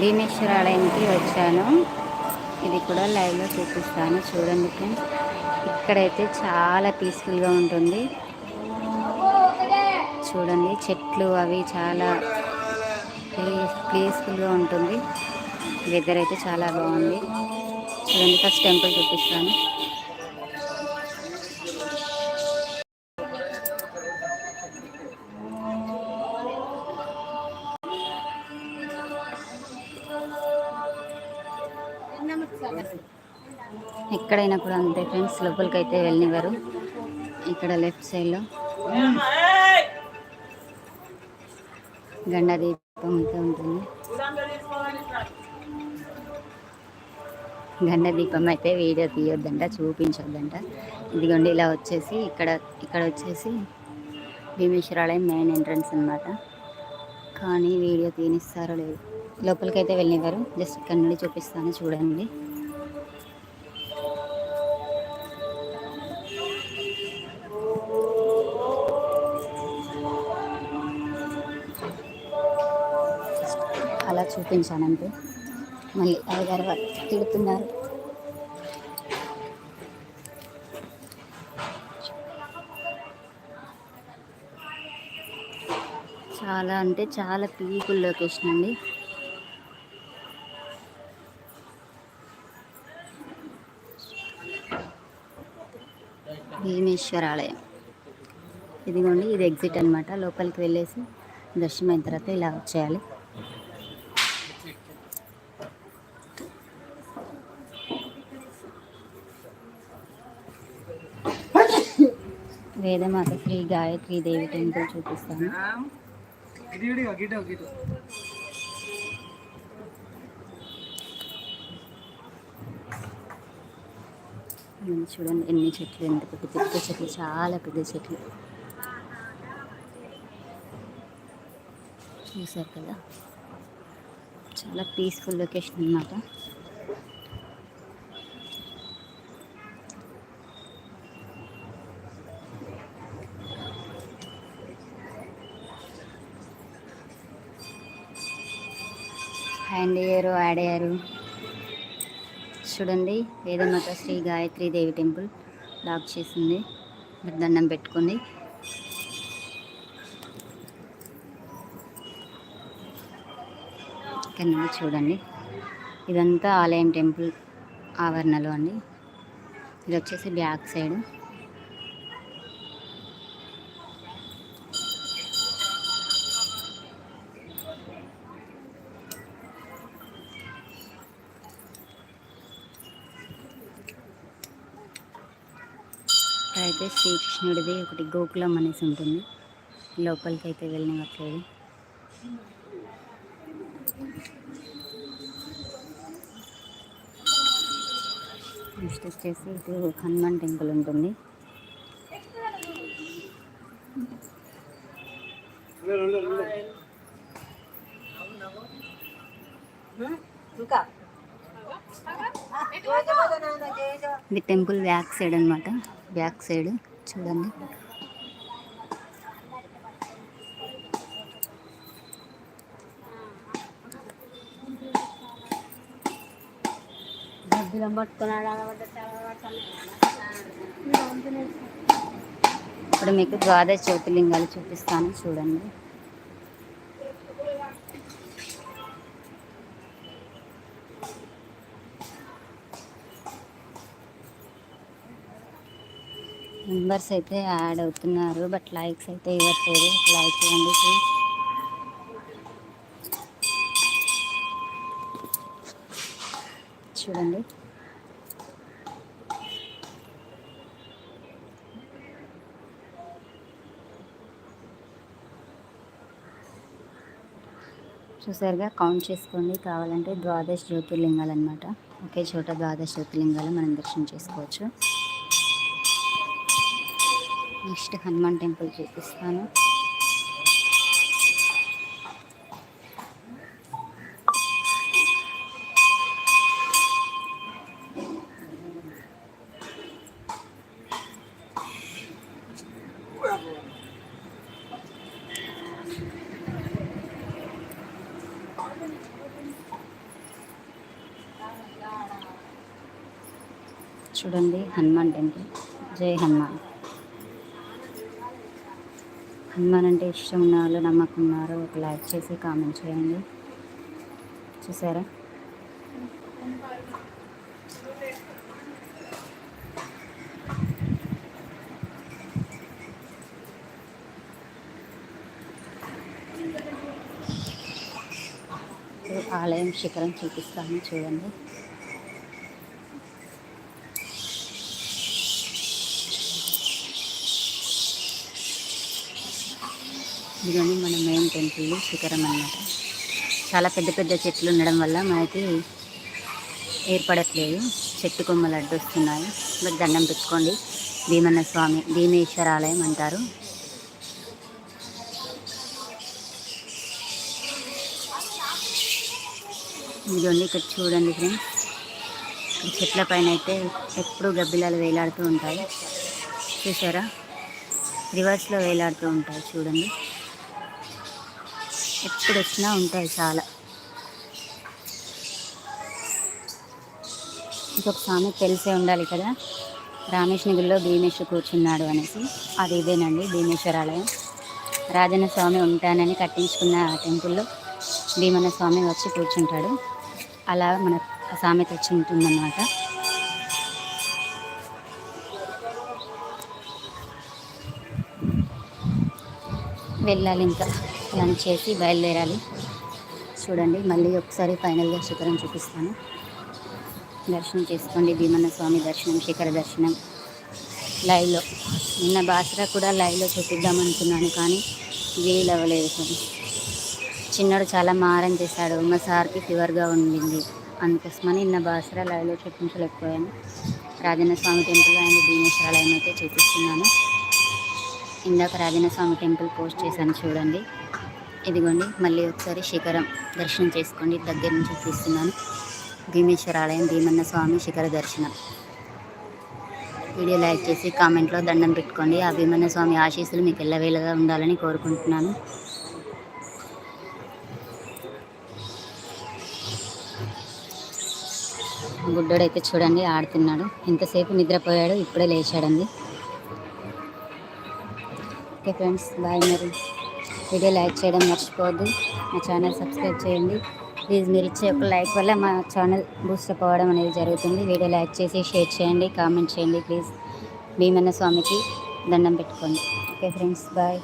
భీమేశ్వర ఆలయానికి వచ్చాను. ఇది కూడా లైవ్లో చూపిస్తాను. చూడండి ఫ్రెండ్స్ ఇక్కడైతే చాలా పీస్ఫుల్గా ఉంటుంది. చూడండి చెట్లు అవి చాలా పీస్ఫుల్గా ఉంటుంది. వెదర్ అయితే చాలా బాగుంది. చూడండి ఫస్ట్ టెంపుల్ చూపిస్తాను. ఎక్కడైనా కూడా అంతే ఫ్రెండ్స్ లోపలికి అయితే వెళ్ళినవారు ఇక్కడ లెఫ్ట్ సైడ్లో గండ దీపం అయితే ఉంటుంది. గండ దీపం అయితే వీడియో తీయొద్దంట చూపించొద్దంట. ఇదిగోండి ఇలా వచ్చేసి ఇక్కడ ఇక్కడ వచ్చేసి భీమేశ్వరాలయం మెయిన్ ఎంట్రన్స్ అనమాట కానీ వీడియో తీనిస్తారో లేదు. లోపలికైతే వెళ్ళినవారు జస్ట్ ఇక్కడ నుండి చూపిస్తాను చూడండి. అలా చూపించానంటే మళ్ళీ అయ్యగారు గారు తిడుతున్నారు. చాలా అంటే చాలా పీపుల్ లొకేషన్ అండి. భీమేశ్వర ఆలయం ఇదిగోండి ఇది ఎగ్జిట్ అనమాట లోపలికి వెళ్ళేసి దర్శనం అయిన తర్వాత ఇలా వచ్చేయాలి. వేదమాత శ్రీ గాయత్రి దేవి టెంపుల్ చూపిస్తాను. చూడండి ఎన్ని చెట్లు ఎంత పెద్ద పెద్ద చెట్లు చాలా పెద్ద చెట్లు. చూసారు కదా? చాలా పీస్ఫుల్ లొకేషన్ అన్నమాట. హ్యాండ్ అయ్యారు యాడ్ అయ్యారు? చూడండి వేదమాత శ్రీ గాయత్రి దేవి టెంపుల్ లాక్ చేసింది. దండం పెట్టుకుంది ఇక్కడ నుండి చూడండి. ఇదంతా ఆలయం టెంపుల్ ఆవరణలో అండి. ఇది వచ్చేసి బ్యాక్ సైడ్. అయితే శ్రీకృష్ణుడిది ఒకటి గోకులం అనేసి ఉంటుంది. లోపలికి అయితే వెళ్ళినట్లేదు నెక్స్ట్ వచ్చేసి ఇటు హనుమాన్ టెంపుల్ ఉంటుంది. ఇది టెంపుల్ బ్యాక్ సైడ్ అనమాట బ్యాక్ సైడ్ చూడండి. ఇప్పుడు మీకు ద్వాదశ జ్యోతిర్లింగాలు చూపిస్తాను చూడండి. మెంబర్స్ అయితే యాడ్ అవుతున్నారు బట్ లైక్స్ అయితే ఇవ్వట్లేదు. లైక్ ఇవ్వండి ప్లీజ్. చూడండి. చూసారుగా? కౌంట్ చేసుకోండి. కావాలంటే ద్వాదశ జ్యోతిర్లింగాలు అనమాట ఒకే చోట ద్వాదశ జ్యోతిర్లింగాలు మనం దర్శనం చేసుకోవచ్చు. నెక్స్ట్ హనుమాన్ టెంపుల్ చూపిస్తాను. చూడండి హనుమాన్ టెంపుల్. జై హనుమాన్. హనుమాన్ అంటే ఇష్టం ఉన్న వాళ్ళు నమ్మకం ఉన్నారు ఒక లైక్ చేసి కామెంట్ చేయండి. చూసారా? ఆలయం శిఖరం చూపిస్తాను చూడండి. ఇదిగోండి మన మెయిన్ టెంపుల్ శిఖరం అన్నమాట. చాలా పెద్ద పెద్ద చెట్లు ఉండడం వల్ల మనకి ఏర్పడట్లేదు. చెట్టు కొమ్మలు అడ్డొస్తున్నాయి. మరి దండం పెట్టుకోండి. భీమన్న స్వామి భీమేశ్వర ఆలయం అంటారు. ఇదిగోండి ఇక్కడ చూడండి ఫ్రెండ్స్. చెట్ల పైన అయితే ఎప్పుడూ గబ్బిలాలు వేలాడుతూ ఉంటాయి. చూసారా? రివర్స్లో వేలాడుతూ ఉంటాయి చూడండి. ఎప్పుడు వచ్చినా ఉంటాయి చాలా. ఇంకొక సామెత తెలిసే ఉండాలి కదా? రామేశ్వరంలో భీమేశ్వరు కూర్చున్నాడు అనేసి. అది ఇదేనండి భీమేశ్వర ఆలయం రాజన్న స్వామి ఉంటానని కట్టించుకున్న టెంపుల్లో భీమన్న స్వామి వచ్చి కూర్చుంటాడు. అలా మన సామెత వచ్చి ఉంటుందన్నమాట. వెళ్ళాలి ఇంకా. లంచ్ చేసి బయలుదేరాలి. చూడండి మళ్ళీ ఒకసారి ఫైనల్గా శిఖరం చూపిస్తాను. దర్శనం చేసుకోండి భీమన్న స్వామి దర్శనం శిఖర దర్శనం. లైవ్లో నిన్న బాసరా కూడా లైవ్లో చూపిద్దాం అనుకున్నాను కానీ వీలు అవ్వలేదు. చిన్నడు చాలా మారం చేశాడు. మా సార్కి ఫీవర్గా ఉండింది. అందుకోసమని నిన్న బాసరా లైవ్లో చూపించలేకపోయాను. రాజన్న స్వామి టెంపుల్ అండ్ భీమేశ్వరాలయం అయితే చూపిస్తున్నాను. ఇందాక రాజన్న స్వామి టెంపుల్ పోస్ట్ చేశాను చూడండి. ఇదిగోండి మళ్ళీ ఒకసారి శిఖరం దర్శనం చేసుకోండి. దగ్గర నుంచి తీస్తున్నాను భీమేశ్వర ఆలయం భీమన్న స్వామి శిఖర దర్శనం. వీడియో లైక్ చేసి కామెంట్లో దండం పెట్టుకోండి. ఆ భీమన్న స్వామి ఆశీస్సులు మీకు ఎల్లవేళగా ఉండాలని కోరుకుంటున్నాను. గుడ్డోడైతే చూడండి ఆడుతున్నాడు. ఇంతసేపు నిద్రపోయాడు ఇప్పుడే లేచాడండి. ఓకే ఫ్రెండ్స్ బాయ్ మరి. వీడియో లైక్ చేయడం మర్చిపోవద్దు. మా ఛానల్ సబ్స్క్రైబ్ చేయండి. ప్లీజ్ మీరు ఇచ్చే ఒక లైక్ వల్ల మా ఛానల్ బూస్టప్ అవ్వడం అనేది జరుగుతుంది. వీడియో లైక్ చేసి షేర్ చేయండి కామెంట్ చేయండి ప్లీజ్. భీమన్న స్వామికి దండం పెట్టుకోండి. Okay friends bye.